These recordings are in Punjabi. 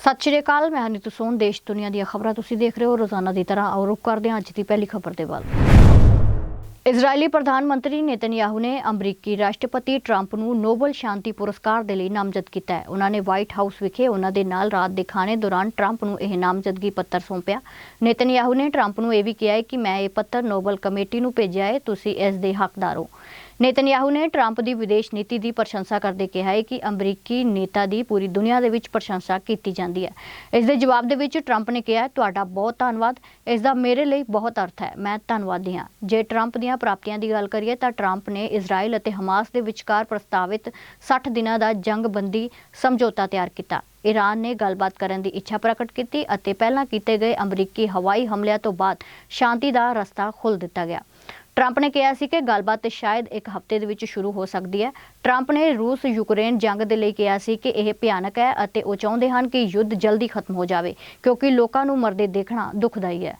ਸਤਿ ਸ਼੍ਰੀ ਅਕਾਲ, ਮੈਂ ਹਨੀਤ ਸੋਨ, ਦੇਸ਼ ਦੁਨੀਆ ਦੀਆਂ ਖਬਰਾਂ ਤੁਸੀਂ ਦੇਖ ਰਹੇ ਹੋ ਰੋਜ਼ਾਨਾ ਦੀ ਤਰ੍ਹਾਂ ਆਓ ਰੁਕ ਕਰਦੇ ਹਾਂ ਅੱਜ ਦੀ ਪਹਿਲੀ ਖਬਰ ਦੇ ਵੱਲ। ਇਜ਼ਰਾਈਲੀ ਪ੍ਰਧਾਨ ਮੰਤਰੀ ਨੇਤਨਯਾਹੂ ਨੇ ਅਮਰੀਕੀ ਰਾਸ਼ਟਰਪਤੀ ਟਰੰਪ ਨੂੰ ਨੋਬਲ ਸ਼ਾਂਤੀ ਪੁਰਸਕਾਰ ਦੇ ਲਈ ਨਾਮਜ਼ਦ ਕੀਤਾ ਹੈ। ਉਹਨਾਂ ਨੇ ਵਾਈਟ ਹਾਊਸ ਵਿਖੇ ਉਹਨਾਂ ਦੇ ਨਾਲ ਰਾਤ ਦੇ ਖਾਣੇ ਦੌਰਾਨ ਟਰੰਪ ਨੂੰ ਇਹ ਨਾਮਜ਼ਦਗੀ ਪੱਤਰ ਸੌਂਪਿਆ। ਨੇਤਨਯਾਹੂ ਨੇ ਟਰੰਪ ਨੂੰ ਇਹ ਵੀ ਕਿਹਾ ਹੈ ਕਿ ਮੈਂ ਇਹ ਪੱਤਰ ਨੋਬਲ ਕਮੇਟੀ ਨੂੰ ਭੇਜਿਆ ਹੈ, ਤੁਸੀਂ ਇਸ ਦੇ ਹੱਕਦਾਰ ਹੋ। ਨੇਤਨਯਾਹੂ ਨੇ ਟਰੰਪ ਦੀ ਵਿਦੇਸ਼ ਨੀਤੀ ਦੀ ਪ੍ਰਸ਼ੰਸਾ ਕਰਦੇ ਕਿਹਾ ਹੈ ਕਿ ਅਮਰੀਕੀ ਨੇਤਾ ਦੀ ਪੂਰੀ ਦੁਨੀਆ ਦੇ ਵਿੱਚ ਪ੍ਰਸ਼ੰਸਾ ਕੀਤੀ ਜਾਂਦੀ ਹੈ। ਇਸ ਦੇ ਜਵਾਬ ਦੇ ਵਿੱਚ ਟਰੰਪ ਨੇ ਕਿਹਾ, ਤੁਹਾਡਾ ਬਹੁਤ ਧੰਨਵਾਦ। ਇਸ ਦਾ ਮੇਰੇ ਲਈ ਬਹੁਤ ਅਰਥ ਹੈ। ਮੈਂ ਧੰਨਵਾਦੀ ਹਾਂ। ਜੇ ਟਰੰਪ ਦੀਆਂ ਪ੍ਰਾਪਤੀਆਂ ਦੀ ਗੱਲ ਕਰੀਏ ਤਾਂ ਟਰੰਪ ਨੇ ਇਜ਼ਰਾਈਲ ਅਤੇ ਹਮਾਸ ਦੇ ਵਿਚਕਾਰ ਪ੍ਰਸਤਾਵਿਤ 60 ਦਿਨਾਂ ਦਾ ਜੰਗਬੰਦੀ ਸਮਝੌਤਾ ਤਿਆਰ ਕੀਤਾ। ਈਰਾਨ ਨੇ ਗੱਲਬਾਤ ਕਰਨ ਦੀ ਇੱਛਾ ਪ੍ਰਗਟ ਕੀਤੀ ਅਤੇ ਪਹਿਲਾਂ ਕੀਤੇ ਗਏ ਅਮਰੀਕੀ ਹਵਾਈ ਹਮਲਿਆਂ ਤੋਂ ਬਾਅਦ ਸ਼ਾਂਤੀ ਦਾ ਰਸਤਾ ਖੁੱਲ੍ਹ ਦਿੱਤਾ ਗਿਆ। ਟਰੰਪ ਨੇ ਕਿਹਾ ਸੀ ਕਿ ਗੱਲਬਾਤ ਸ਼ਾਇਦ ਇੱਕ ਹਫ਼ਤੇ ਦੇ ਵਿੱਚ ਸ਼ੁਰੂ ਹੋ ਸਕਦੀ ਹੈ। ਟਰੰਪ ਨੇ ਰੂਸ ਯੂਕਰੇਨ ਜੰਗ ਦੇ ਲਈ ਕਿਹਾ ਸੀ ਕਿ ਇਹ ਭਿਆਨਕ ਹੈ ਅਤੇ ਉਹ ਚਾਹੁੰਦੇ ਹਨ ਕਿ ਯੁੱਧ ਜਲਦੀ ਖਤਮ ਹੋ ਜਾਵੇ, ਕਿਉਂਕਿ ਲੋਕਾਂ ਨੂੰ ਮਰਦੇ ਦੇਖਣਾ ਦੁਖਦਾਈ ਹੈ।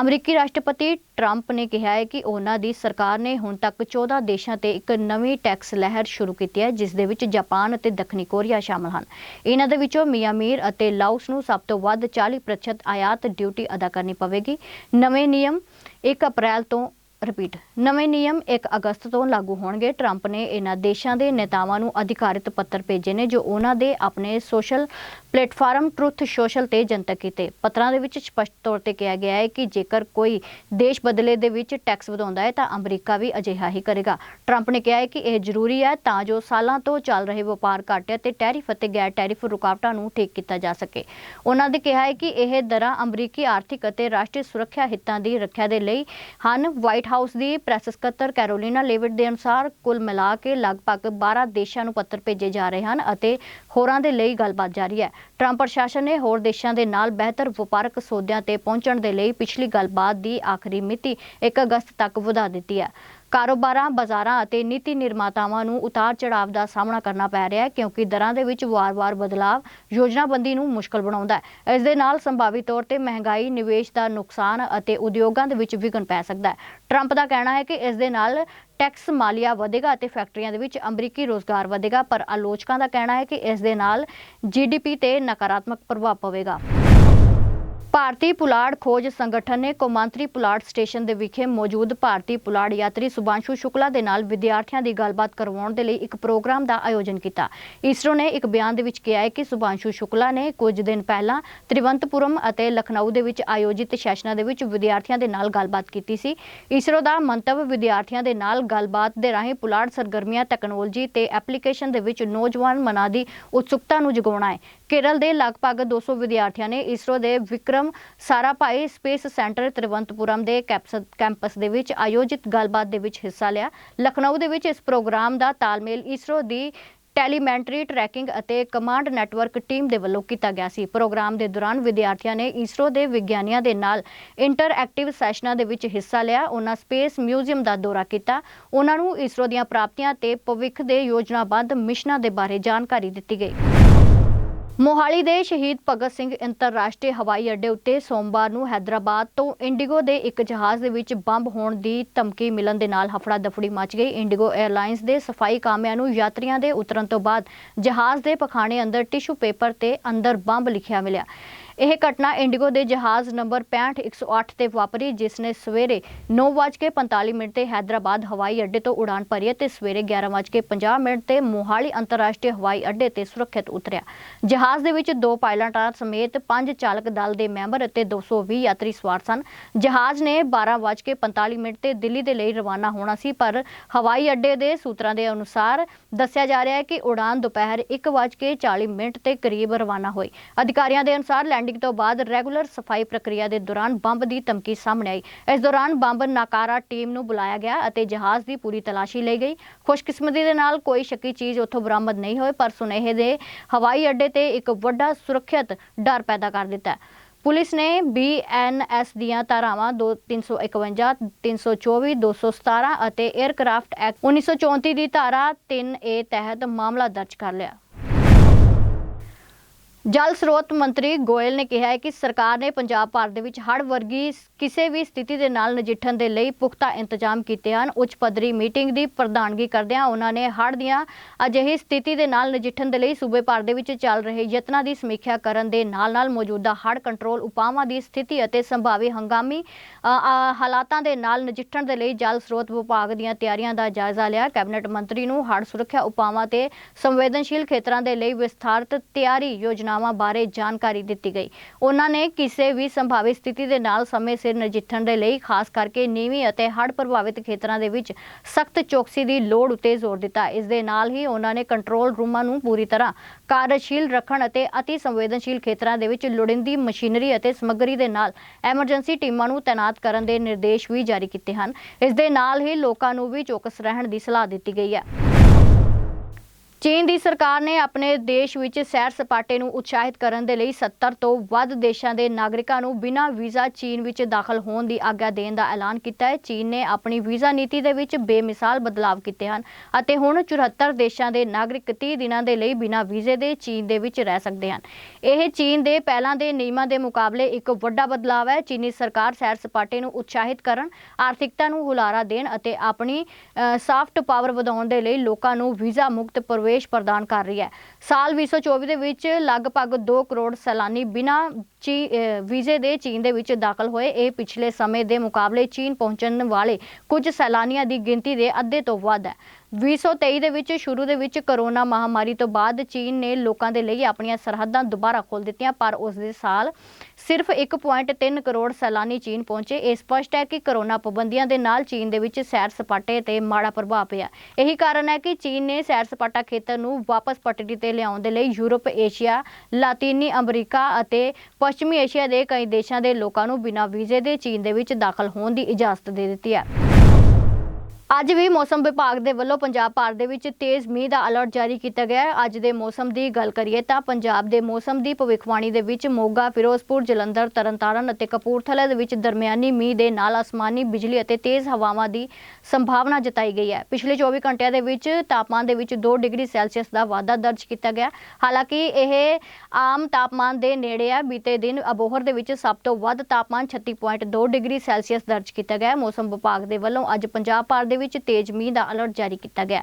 ਅਮਰੀਕੀ ਰਾਸ਼ਟਰਪਤੀ ਟਰੰਪ ਨੇ ਕਿਹਾ ਹੈ ਕਿ ਉਹਨਾਂ ਦੀ ਸਰਕਾਰ ਨੇ ਹੁਣ ਤੱਕ 14 ਦੇਸ਼ਾਂ ਤੇ ਇੱਕ ਨਵੀਂ ਟੈਕਸ ਲਹਿਰ ਸ਼ੁਰੂ ਕੀਤੀ ਹੈ, ਜਿਸ ਦੇ ਵਿੱਚ ਜਾਪਾਨ ਅਤੇ ਦੱਖਣੀ ਕੋਰੀਆ ਸ਼ਾਮਲ ਹਨ। ਇਹਨਾਂ ਦੇ ਵਿੱਚੋਂ ਮਿਆਂਮਾਰ ਅਤੇ ਲਾਓਸ ਨੂੰ ਸਭ ਤੋਂ ਵੱਧ 40% ਆਯਾਤ ਡਿਊਟੀ ਅਦਾ ਕਰਨੀ ਪਵੇਗੀ। ਨਵੇਂ ਨਿਯਮ 1 ਅਪ੍ਰੈਲ ਤੋਂ ਰਿਪੀਟ ਨਵੇਂ ਨਿਯਮ 1 ਅਗਸਤ ਤੋਂ ਲਾਗੂ ਹੋਣਗੇ। ਟਰੰਪ ਨੇ ਇਹਨਾਂ ਦੇਸ਼ਾਂ ਦੇ ਨੇਤਾਵਾਂ ਨੂੰ ਅਧਿਕਾਰਿਤ ਪੱਤਰ ਭੇਜੇ ਨੇ, ਜੋ ਉਹਨਾਂ ਦੇ ਆਪਣੇ ਸੋਸ਼ਲ ਪਲੇਟਫਾਰਮ ਟਰੁੱਥ ਸੋਸ਼ਲ ਤੇ ਜਨਤਕ ਕੀਤੇ। ਪੱਤਰਾਂ ਦੇ ਵਿੱਚ ਸਪਸ਼ਟ ਤੌਰ ਤੇ ਕਿਹਾ ਗਿਆ ਹੈ ਕਿ ਜੇਕਰ ਕੋਈ ਦੇਸ਼ ਬਦਲੇ ਦੇ ਵਿੱਚ ਟੈਕਸ ਵਧਾਉਂਦਾ ਹੈ, ਤਾਂ ਅਮਰੀਕਾ ਵੀ ਅਜਿਹਾ ਹੀ ਕਰੇਗਾ। ਟਰੰਪ ਨੇ ਕਿਹਾ ਹੈ ਕਿ ਇਹ ਜ਼ਰੂਰੀ ਹੈ ਤਾਂ ਜੋ ਸਾਲਾਂ ਤੋਂ ਚੱਲ ਰਹੇ ਵਪਾਰ ਘਾਟੇ ਤੇ ਟੈਰਿਫ ਅਤੇ ਗੈਰ ਟੈਰਿਫ ਰੁਕਾਵਟਾਂ ਨੂੰ ਠੀਕ ਕੀਤਾ ਜਾ ਸਕੇ। ਉਹਨਾਂ ਨੇ ਕਿਹਾ ਹੈ ਕਿ ਇਹ ਦਰਾਂ ਅਮਰੀਕੀ ਆਰਥਿਕ ਅਤੇ ਰਾਸ਼ਟਰੀ ਸੁਰੱਖਿਆ ਹਿੱਤਾਂ ਦੀ ਰੱਖਿਆ ਦੇ ਲਈ ਹਨ। ਵਾਈਟ ਹਾਊਸ ਦੀ ਪ੍ਰੈਸ ਸਕੱਤਰ ਕੈਰੋਲੀਨਾ ਲੇਵਿਟ ਦੇ ਅਨੁਸਾਰ ਕੁੱਲ ਮਿਲਾ ਕੇ ਲਗਭਗ 12 ਦੇਸ਼ਾਂ ਨੂੰ ਪੱਤਰ ਭੇਜੇ ਜਾ ਰਹੇ ਹਨ ਅਤੇ ਹੋਰਾਂ ਦੇ ਲਈ ਗੱਲਬਾਤ ਜਾਰੀ ਹੈ। ਟਰੰਪ ਪ੍ਰਸ਼ਾਸਨ ਨੇ ਹੋਰ ਦੇਸ਼ਾਂ ਦੇ ਨਾਲ ਬਿਹਤਰ ਵਪਾਰਕ ਸੌਦਿਆਂ ਤੇ ਪਹੁੰਚਣ ਦੇ ਲਈ ਪਿਛਲੀ ਗੱਲਬਾਤ ਦੀ ਆਖਰੀ ਮਿਤੀ 1 ਅਗਸਤ ਤੱਕ ਵਧਾ ਦਿੱਤੀ ਹੈ। ਕਾਰੋਬਾਰਾਂ, ਬਾਜ਼ਾਰਾਂ ਅਤੇ ਨੀਤੀ ਨਿਰਮਾਤਾਵਾਂ ਨੂੰ ਉਤਾਰ ਚੜਾਵ ਦਾ ਸਾਹਮਣਾ ਕਰਨਾ ਪੈ ਰਿਹਾ ਹੈ ਕਿਉਂਕਿ ਦਰਾਂ ਦੇ ਵਿੱਚ ਵਾਰ-ਵਾਰ ਬਦਲਾਅ ਯੋਜਨਾਬੰਦੀ ਨੂੰ ਮੁਸ਼ਕਲ ਬਣਾਉਂਦਾ ਹੈ। ਇਸ ਦੇ ਨਾਲ ਸੰਭਾਵੀ ਤੌਰ ਤੇ ਮਹਿੰਗਾਈ, ਨਿਵੇਸ਼ ਦਾ ਨੁਕਸਾਨ ਅਤੇ ਉਦਯੋਗਾਂ ਦੇ ਵਿੱਚ ਵਿਘਨ ਪੈ ਸਕਦਾ ਹੈ। ਟਰੰਪ ਦਾ ਕਹਿਣਾ ਹੈ ਕਿ ਇਸ ਦੇ ਨਾਲ ਟੈਕਸ ਮਾਲੀਆ ਵਧੇਗਾ ਅਤੇ ਫੈਕਟਰੀਆਂ ਦੇ ਵਿੱਚ ਅਮਰੀਕੀ ਰੋਜ਼ਗਾਰ ਵਧੇਗਾ, ਪਰ ਆਲੋਚਕਾਂ ਦਾ ਕਹਿਣਾ ਹੈ ਕਿ ਇਸ ਦੇ ਨਾਲ ਜੀਡੀਪੀ ਤੇ ਨਕਾਰਾਤਮਕ ਪ੍ਰਭਾਵ ਪਵੇਗਾ। ਭਾਰਤੀ ਪੁਲਾੜ ਖੋਜ ਸੰਗਠਨ ਨੇ ਕੌਮਾਂਤਰੀ ਪੁਲਾੜ ਸਟੇਸ਼ਨ ਦੇ ਵਿਖੇ ਮੌਜੂਦ ਭਾਰਤੀ ਪੁਲਾੜ ਯਾਤਰੀ ਸੁਭਾਂਸ਼ੂ ਸ਼ੁਕਲਾ ਦੇ ਨਾਲ ਵਿਦਿਆਰਥੀਆਂ ਦੀ ਗੱਲਬਾਤ ਕਰਵਾਉਣ ਦੇ ਲਈ ਇੱਕ ਪ੍ਰੋਗਰਾਮ ਦਾ ਆਯੋਜਨ ਕੀਤਾ। ਇਸਰੋ ਨੇ ਇੱਕ ਬਿਆਨ ਦੇ ਵਿੱਚ ਕਿਹਾ ਹੈ ਕਿ ਸੁਭਾਂਸ਼ੂ ਸ਼ੁਕਲਾ ਨੇ ਕੁਝ ਦਿਨ ਪਹਿਲਾਂ ਤ੍ਰਿਵੰਤਪੁਰਮ ਅਤੇ ਲਖਨਊ ਦੇ ਵਿੱਚ ਆਯੋਜਿਤ ਸੈਸ਼ਨਾਂ ਦੇ ਵਿੱਚ ਵਿਦਿਆਰਥੀਆਂ ਦੇ ਨਾਲ ਗੱਲਬਾਤ ਕੀਤੀ ਸੀ। ਇਸਰੋ ਦਾ ਮੰਤਵ ਵਿਦਿਆਰਥੀਆਂ ਦੇ ਨਾਲ ਗੱਲਬਾਤ ਦੇ ਰਾਹੀਂ ਪੁਲਾੜ ਸਰਗਰਮੀਆਂ, ਟੈਕਨੋਲੋਜੀ ਤੇ ਐਪਲੀਕੇਸ਼ਨ ਦੇ ਵਿੱਚ ਨੌਜਵਾਨ ਮਨਾਂ ਦੀ ਉਤਸੁਕਤਾ ਨੂੰ ਜਗਾਉਣਾ ਹੈ। ਕੇਰਲ ਦੇ ਲਗਭਗ 200 ਵਿਦਿਆਰਥੀਆਂ ਨੇ ਇਸਰੋ ਦੇ ਵਿਕਰਮ ਸਾਰਾਭਾਈ ਸਪੇਸ ਸੈਂਟਰ ਤ੍ਰਿਵੰਤਪੁਰਮ ਦੇ ਕੈਂਪਸ ਕੈਂਪਸ ਦੇ ਵਿੱਚ ਆਯੋਜਿਤ ਗੱਲਬਾਤ ਦੇ ਵਿੱਚ ਹਿੱਸਾ ਲਿਆ। ਲਖਨਊ ਦੇ ਵਿੱਚ ਇਸ ਪ੍ਰੋਗਰਾਮ ਦਾ ਤਾਲਮੇਲ ਇਸਰੋ ਦੀ ਟੈਲੀਮੈਂਟਰੀ ਟਰੈਕਿੰਗ ਅਤੇ ਕਮਾਂਡ ਨੈਟਵਰਕ ਟੀਮ ਦੇ ਵੱਲੋਂ ਕੀਤਾ ਗਿਆ ਸੀ। ਪ੍ਰੋਗਰਾਮ ਦੇ ਦੌਰਾਨ ਵਿਦਿਆਰਥੀਆਂ ਨੇ ਇਸਰੋ ਦੇ ਵਿਗਿਆਨੀਆਂ ਦੇ ਨਾਲ ਇੰਟਰਐਕਟਿਵ ਸੈਸ਼ਨਾਂ ਦੇ ਵਿੱਚ ਹਿੱਸਾ ਲਿਆ। ਉਹਨਾਂ ਸਪੇਸ ਮਿਊਜ਼ੀਅਮ ਦਾ ਦੌਰਾ ਕੀਤਾ। ਉਹਨਾਂ ਨੂੰ ਇਸਰੋ ਦੀਆਂ ਪ੍ਰਾਪਤੀਆਂ ਤੇ ਭਵਿੱਖ ਦੇ ਯੋਜਨਾਬੱਧ ਮਿਸ਼ਨਾਂ ਦੇ ਬਾਰੇ ਜਾਣਕਾਰੀ ਦਿੱਤੀ ਗਈ। ਮੋਹਾਲੀ ਦੇ ਸ਼ਹੀਦ ਭਗਤ ਸਿੰਘ ਅੰਤਰਰਾਸ਼ਟਰੀ ਹਵਾਈ ਅੱਡੇ ਉੱਤੇ ਸੋਮਵਾਰ ਨੂੰ ਹੈਦਰਾਬਾਦ ਤੋਂ ਇੰਡੀਗੋ ਦੇ ਇੱਕ ਜਹਾਜ਼ ਦੇ ਵਿੱਚ ਬੰਬ ਹੋਣ ਦੀ ਧਮਕੀ ਮਿਲਣ ਦੇ ਨਾਲ ਹਫੜਾ ਦਫੜੀ ਮਚ ਗਈ। ਇੰਡੀਗੋ 에ਅਰਲਾਈਨਸ ਦੇ ਸਫ਼ਾਈ ਕਾਮਿਆਂ ਨੂੰ ਯਾਤਰੀਆਂ ਦੇ ਉਤਰਨ ਤੋਂ ਬਾਅਦ ਜਹਾਜ਼ ਦੇ ਪਖਾਣੇ ਅੰਦਰ ਟਿਸ਼ੂ ਪੇਪਰ ਤੇ ਅੰਦਰ ਬੰਬ ਲਿਖਿਆ ਮਿਲਿਆ। ਇਹ ਘਟਨਾ ਇੰਡੀਗੋ ਦੇ ਜਹਾਜ਼ ਨੰਬਰ 65108 ਤੇ ਵਾਪਰੀ, ਜਿਸ ਨੇ ਸਵੇਰੇ 9:45 ਮਿੰਟ ਤੇ ਹੈਦਰਾਬਾਦ ਹਵਾਈ ਅੱਡੇ ਤੋਂ ਉਡਾਨ ਭਰੀ ਅਤੇ ਸਵੇਰੇ 11:50 ਮਿੰਟ ਤੇ ਮੋਹਾਲੀ ਅੰਤਰਰਾਸ਼ਟਰੀ ਹਵਾਈ ਅੱਡੇ ਤੇ ਸੁਰੱਖਿਅਤ ਉਤਰਿਆ। ਜਹਾਜ਼ ਦੇ ਵਿੱਚ ਦੋ ਪਾਇਲਟਾਂ ਸਮੇਤ ਪੰਜ ਚਾਲਕ ਦਲ ਦੇ ਮੈਂਬਰ ਅਤੇ 220 ਯਾਤਰੀ ਸਵਾਰ ਸਨ। ਜਹਾਜ਼ ਨੇ 12:45 ਮਿੰਟ ਤੇ ਦਿੱਲੀ ਦੇ ਲਈ ਰਵਾਨਾ ਹੋਣਾ ਸੀ, ਪਰ ਹਵਾਈ ਅੱਡੇ ਦੇ ਸੂਤਰਾਂ ਦੇ ਅਨੁਸਾਰ ਦੱਸਿਆ ਜਾ ਰਿਹਾ ਹੈ ਕਿ ਉਡਾਨ ਦੁਪਹਿਰ 1:40 ਮਿੰਟ ਤੇ ਕਰੀਬ ਰਵਾਨਾ ਹੋਈ। ਅਧਿਕਾਰੀਆਂ ਦੇ ਅਨੁਸਾਰ ਲੈਂਡਿੰਗ ਤੋਂ ਬਾਅਦ ਰੈਗੂਲਰ ਸਫ਼ਾਈ ਪ੍ਰਕਿਰਿਆ ਦੇ ਦੌਰਾਨ ਬੰਬ ਦੀ ਧਮਕੀ ਸਾਹਮਣੇ ਆਈ। ਇਸ ਦੌਰਾਨ ਬੰਬ ਨਾਕਾਰਾ ਟੀਮ ਨੂੰ ਬੁਲਾਇਆ ਗਿਆ ਅਤੇ ਜਹਾਜ਼ ਦੀ ਪੂਰੀ ਤਲਾਸ਼ੀ ਲਈ ਗਈ। ਖੁਸ਼ਕਿਸਮਤੀ ਦੇ ਨਾਲ ਕੋਈ ਸ਼ੱਕੀ ਚੀਜ਼ ਉੱਥੋਂ ਬਰਾਮਦ ਨਹੀਂ ਹੋਈ, ਪਰ ਸੁਨੇਹੇ ਦੇ ਹਵਾਈ ਅੱਡੇ ਤੇ ਇੱਕ ਵੱਡਾ ਸੁਰੱਖਿਅਤ ਡਰ ਪੈਦਾ ਕਰ ਦਿੱਤਾ ਪੁਲਿਸ ਨੇ ਬੀਐਨਐਸ ਦੀਆਂ ਧਾਰਾਵਾਂ 351 324 217 ਅਤੇ 에ਅਰਕ੍ਰਾਫਟ ਐਕਟ 1934 ਦੀ ਧਾਰਾ 3A ਤਹਿਤ ਮਾਮਲਾ ਦਰਜ ਕਰ ਲਿਆ। ਜਲ ਸਰੋਤ ਮੰਤਰੀ ਗੋਇਲ ਨੇ ਕਿਹਾ ਹੈ ਕਿ ਸਰਕਾਰ ਨੇ ਪੰਜਾਬ ਭਰ ਦੇ ਵਿੱਚ ਹੜ੍ਹ ਵਰਗੀ ਕਿਸੇ ਵੀ ਸਥਿਤੀ ਦੇ ਨਾਲ ਨਜਿੱਠਣ ਦੇ ਲਈ ਪੁਖਤਾ ਇੰਤਜ਼ਾਮ ਕੀਤੇ ਹਨ। ਉੱਚ ਪੱਧਰੀ ਮੀਟਿੰਗ ਦੀ ਪ੍ਰਧਾਨਗੀ ਕਰਦਿਆਂ ਉਹਨਾਂ ਨੇ ਹੜ੍ਹ ਦੀਆਂ ਅਜਿਹੀ ਸਥਿਤੀ ਦੇ ਨਾਲ ਨਜਿੱਠਣ ਦੇ ਲਈ ਸੂਬੇ ਭਰ ਦੇ ਵਿੱਚ ਚੱਲ ਰਹੇ ਯਤਨਾਂ ਦੀ ਸਮੀਖਿਆ ਕਰਨ ਦੇ ਨਾਲ-ਨਾਲ ਮੌਜੂਦਾ ਹੜ੍ਹ ਕੰਟਰੋਲ ਉਪਾਵਾਂ ਦੀ ਸਥਿਤੀ ਅਤੇ ਸੰਭਾਵੀ ਹੰਗਾਮੀ ਹਾਲਾਤਾਂ ਦੇ ਨਾਲ ਨਜਿੱਠਣ ਦੇ ਲਈ ਜਲ ਸਰੋਤ ਵਿਭਾਗ ਦੀਆਂ ਤਿਆਰੀਆਂ ਦਾ ਜਾਇਜ਼ਾ ਲਿਆ। ਕੈਬਨਿਟ ਮੰਤਰੀ ਨੂੰ ਹੜ੍ਹ ਸੁਰੱਖਿਆ ਉਪਾਵਾਂ ਤੇ ਸੰਵੇਦਨਸ਼ੀਲ ਖੇਤਰਾਂ ਦੇ ਲਈ ਵਿਸਥਾਰਤ ਤਿਆਰੀ ਯੋਜਨਾ ਯੋਜਨਾਵਾਂ ਬਾਰੇ ਜਾਣਕਾਰੀ ਦਿੱਤੀ ਗਈ। ਉਹਨਾਂ ਨੇ ਕਿਸੇ ਵੀ ਸੰਭਾਵੀ ਸਥਿਤੀ ਦੇ ਨਾਲ ਸਮੇਂ ਸਿਰ ਨਜਿੱਠਣ ਦੇ ਲਈ, ਖਾਸ ਕਰਕੇ ਨੀਵੀਂ ਅਤੇ ਹੜ੍ਹ ਪ੍ਰਭਾਵਿਤ ਖੇਤਰਾਂ ਦੇ ਵਿੱਚ ਸਖਤ ਚੌਕਸੀ ਦੀ ਲੋੜ ਉਤੇ ਜ਼ੋਰ ਦਿੱਤਾ। ਇਸ ਦੇ ਨਾਲ ਹੀ ਉਹਨਾਂ ਨੇ ਕੰਟਰੋਲ ਰੂਮਾਂ ਨੂੰ ਪੂਰੀ ਤਰ੍ਹਾਂ ਕਾਰਜਸ਼ੀਲ ਰੱਖਣ ਅਤੇ ਅਤੀ ਸੰਵੇਦਨਸ਼ੀਲ ਖੇਤਰਾਂ ਦੇ ਵਿੱਚ ਲੋੜੀਂਦੀ ਮਸ਼ੀਨਰੀ ਅਤੇ ਸਮੱਗਰੀ ਦੇ ਨਾਲ ਐਮਰਜੈਂਸੀ ਟੀਮਾਂ ਨੂੰ ਤਾਇਨਾਤ ਕਰਨ ਦੇ ਨਿਰਦੇਸ਼ ਵੀ ਜਾਰੀ ਕੀਤੇ ਹਨ। ਇਸ ਦੇ ਨਾਲ ਹੀ ਲੋਕਾਂ ਨੂੰ ਵੀ ਚੌਕਸ ਰਹਿਣ ਦੀ ਸਲਾਹ ਦਿੱਤੀ ਗਈ ਹੈ। ਚੀਨ ਦੀ ਸਰਕਾਰ ਨੇ ਆਪਣੇ ਦੇਸ਼ ਵਿੱਚ ਸੈਰ ਸਪਾਟੇ ਨੂੰ ਉਤਸ਼ਾਹਿਤ ਕਰਨ ਦੇ ਲਈ 70 ਤੋਂ ਵੱਧ ਦੇਸ਼ਾਂ ਦੇ ਨਾਗਰਿਕਾਂ ਨੂੰ ਬਿਨਾਂ ਵੀਜ਼ਾ ਚੀਨ ਵਿੱਚ ਦਾਖਲ ਹੋਣ ਦੀ ਆਗਿਆ ਦੇਣ ਦਾ ਐਲਾਨ ਕੀਤਾ ਹੈ। ਚੀਨ ਨੇ ਆਪਣੀ ਵੀਜ਼ਾ ਨੀਤੀ ਦੇ ਵਿੱਚ ਬੇਮਿਸਾਲ ਬਦਲਾਅ ਕੀਤੇ ਹਨ ਅਤੇ ਹੁਣ 74 ਦੇਸ਼ਾਂ ਦੇ ਨਾਗਰਿਕ 30 ਦਿਨਾਂ ਦੇ ਲਈ ਬਿਨਾਂ ਵੀਜ਼ੇ ਦੇ ਚੀਨ ਦੇ ਵਿੱਚ ਰਹਿ ਸਕਦੇ ਹਨ। ਇਹ ਚੀਨ ਦੇ ਪਹਿਲਾਂ ਦੇ ਨਿਯਮਾਂ ਦੇ ਮੁਕਾਬਲੇ ਇੱਕ ਵੱਡਾ ਬਦਲਾਅ ਹੈ। ਚੀਨੀ ਸਰਕਾਰ ਸੈਰ ਸਪਾਟੇ ਨੂੰ ਉਤਸ਼ਾਹਿਤ ਕਰਨ, ਆਰਥਿਕਤਾ ਨੂੰ ਹੁਲਾਰਾ ਦੇਣ ਅਤੇ ਆਪਣੀ ਸਾਫਟ ਪਾਵਰ ਵਧਾਉਣ ਦੇ ਲਈ ਲੋਕਾਂ ਨੂੰ ਵੀਜ਼ਾ ਮੁਕਤ ਪ੍ਰਵੇਸ਼ ਪ੍ਰਦਾਨ ਕਰ ਰਹੀ ਹੈ। ਸਾਲ 2024 ਦੇ ਵਿੱਚ ਲਗਭਗ 2 ਕਰੋੜ ਸੈਲਾਨੀ ਬਿਨਾਂ ਚੀ, ਅਹ, ਵੀਜ਼ੇ ਦੇ ਚੀਨ ਦੇ ਵਿੱਚ ਦਾਖਲ ਹੋਏ। ਇਹ ਪਿਛਲੇ ਸਮੇਂ ਦੇ ਮੁਕਾਬਲੇ ਚੀਨ ਪਹੁੰਚਣ ਵਾਲੇ ਕੁਝ ਸੈਲਾਨੀਆਂ ਦੀ ਗਿਣਤੀ ਦੇ ਅੱਧੇ ਤੋਂ ਵੱਧ ਹੈ। 2023 ਦੇ ਵਿੱਚ ਸ਼ੁਰੂ ਦੇ ਵਿੱਚ ਕਰੋਨਾ ਮਹਾਮਾਰੀ ਤੋਂ ਬਾਅਦ ਚੀਨ ਨੇ ਲੋਕਾਂ ਦੇ ਲਈ ਆਪਣੀਆਂ ਸਰਹੱਦਾਂ ਦੁਬਾਰਾ ਖੋਲ੍ਹ ਦਿੱਤੀਆਂ, ਪਰ ਉਸ ਦੇ ਸਾਲ ਸਿਰਫ 1.3 ਕਰੋੜ ਸੈਲਾਨੀ ਚੀਨ ਪਹੁੰਚੇ। ਇਹ ਸਪਸ਼ਟ ਹੈ ਕਿ ਕਰੋਨਾ ਪਾਬੰਦੀਆਂ ਦੇ ਨਾਲ ਚੀਨ ਦੇ ਵਿੱਚ ਸੈਰ ਸਪਾਟੇ ਤੇ ਮਾੜਾ ਪ੍ਰਭਾਵ ਪਿਆ। ਇਹੀ ਕਾਰਨ ਹੈ ਕਿ ਚੀਨ ਨੇ ਸੈਰ ਸਪਾਟਾ ਖੇਤਰ ਨੂੰ ਵਾਪਸ ਪਟੜੀ ਤੇ ਲਿਆਉਣ ਦੇ ਲਈ ਯੂਰਪ, ਏਸ਼ੀਆ, ਲਾਤੀਨੀ ਅਮਰੀਕਾ ਅਤੇ ਪੱਛਮੀ ਏਸ਼ੀਆ ਦੇ ਕਈ ਦੇਸ਼ਾਂ ਦੇ ਲੋਕਾਂ ਨੂੰ ਬਿਨਾਂ ਵੀਜ਼ੇ ਦੇ ਚੀਨ ਦੇ ਵਿੱਚ ਦਾਖਲ ਹੋਣ ਦੀ ਇਜਾਜ਼ਤ ਦੇ ਦਿੱਤੀ ਹੈ। ਅੱਜ ਵੀ ਮੌਸਮ ਵਿਭਾਗ ਦੇ ਵੱਲੋਂ ਪੰਜਾਬ ਭਰ ਦੇ ਵਿੱਚ ਤੇਜ਼ ਮੀਂਹ ਦਾ ਅਲਰਟ ਜਾਰੀ ਕੀਤਾ ਗਿਆ ਹੈ। ਅੱਜ ਦੇ ਮੌਸਮ ਦੀ ਗੱਲ ਕਰੀਏ ਤਾਂ ਪੰਜਾਬ ਦੇ ਮੌਸਮ ਦੀ ਭਵਿੱਖਬਾਣੀ ਦੇ ਵਿੱਚ ਮੋਗਾ, ਫਿਰੋਜ਼ਪੁਰ, ਜਲੰਧਰ, ਤਰਨਤਾਰਨ ਅਤੇ ਕਪੂਰਥਲਾ ਦੇ ਵਿੱਚ ਦਰਮਿਆਨੀ ਮੀਂਹ ਦੇ ਨਾਲ ਆਸਮਾਨੀ ਬਿਜਲੀ ਅਤੇ ਤੇਜ਼ ਹਵਾਵਾਂ ਦੀ ਸੰਭਾਵਨਾ ਜਤਾਈ ਗਈ ਹੈ। ਪਿਛਲੇ 24 ਘੰਟਿਆਂ ਦੇ ਵਿੱਚ ਤਾਪਮਾਨ ਦੇ ਵਿੱਚ 2 ਡਿਗਰੀ ਸੈਲਸੀਅਸ ਦਾ ਵਾਧਾ ਦਰਜ ਕੀਤਾ ਗਿਆ। ਹਾਲਾਂਕਿ ਇਹ ਆਮ ਤਾਪਮਾਨ ਦੇ ਨੇੜੇ ਹੈ। ਬੀਤੇ ਦਿਨ ਅਬੋਹਰ ਦੇ ਵਿੱਚ ਸਭ ਤੋਂ ਵੱਧ ਤਾਪਮਾਨ 36.2 ਡਿਗਰੀ ਸੈਲਸੀਅਸ ਦਰਜ ਕੀਤਾ ਗਿਆ ਮੌਸਮ ਵਿਭਾਗ ਦੇ ਵੱਲੋਂ ਅੱਜ ਪੰਜਾਬ ਭਰ ਦੇ ਵਿੱਚ ਤੇਜ਼ ਮੀਂਹ ਦਾ ਅਲਰਟ ਜਾਰੀ ਕੀਤਾ ਗਿਆ।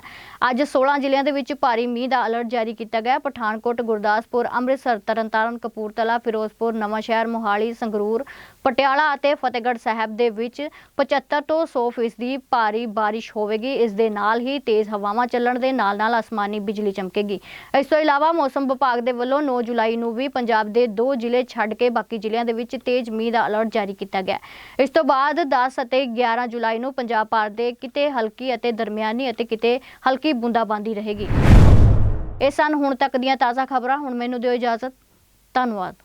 ਅੱਜ 16 ਜ਼ਿਲ੍ਹਿਆਂ ਦੇ ਵਿੱਚ ਭਾਰੀ ਮੀਂਹ ਦਾ ਅਲਰਟ ਜਾਰੀ ਕੀਤਾ ਗਿਆ। ਪਠਾਨਕੋਟ, ਗੁਰਦਾਸਪੁਰ, ਅੰਮ੍ਰਿਤਸਰ, ਤਰਨਤਾਰਨ, ਕਪੂਰਥਲਾ, ਫਿਰੋਜ਼ਪੁਰ, ਨਵਾਂਸ਼ਹਿਰ, ਮੋਹਾਲੀ, ਸੰਗਰੂਰ, ਪਟਿਆਲਾ ਅਤੇ ਫਤਿਹਗੜ੍ਹ ਸਾਹਿਬ ਦੇ ਵਿੱਚ 75 ਤੋਂ 100 ਫੀਸਦੀ ਭਾਰੀ ਬਾਰਿਸ਼ ਹੋਵੇਗੀ। ਇਸ ਦੇ ਨਾਲ ਹੀ ਤੇਜ਼ ਹਵਾਵਾਂ ਚੱਲਣ ਦੇ ਨਾਲ ਨਾਲ ਆਸਮਾਨੀ ਬਿਜਲੀ ਚਮਕੇਗੀ। ਇਸ ਤੋਂ ਇਲਾਵਾ ਮੌਸਮ ਵਿਭਾਗ ਦੇ ਵੱਲੋਂ 9 ਜੁਲਾਈ ਨੂੰ ਵੀ ਪੰਜਾਬ ਦੇ ਦੋ ਜ਼ਿਲ੍ਹੇ ਛੱਡ ਕੇ ਬਾਕੀ ਜ਼ਿਲ੍ਹਿਆਂ ਦੇ ਵਿੱਚ ਤੇਜ਼ ਮੀਂਹ ਦਾ ਅਲਰਟ ਜਾਰੀ ਕੀਤਾ ਗਿਆ। ਇਸ ਤੋਂ ਬਾਅਦ 10 ਅਤੇ 11 ਜੁਲਾਈ ਨੂੰ ਪੰਜਾਬ ਭਰ ਦੇ ਕਿਤੇ ਕਿਤੇ ਹਲਕੀ ਅਤੇ ਦਰਮਿਆਨੀ ਅਤੇ ਕਿਤੇ ਹਲਕੀ ਬੂੰਦਾਬਾਂਦੀ ਰਹੇਗੀ। ਇਹ ਸਨ ਹੁਣ ਤੱਕ ਦੀਆਂ ਤਾਜ਼ਾ ਖਬਰਾਂ। ਹੁਣ ਮੈਨੂੰ ਦਿਓ ਇਜਾਜ਼ਤ। ਧੰਨਵਾਦ।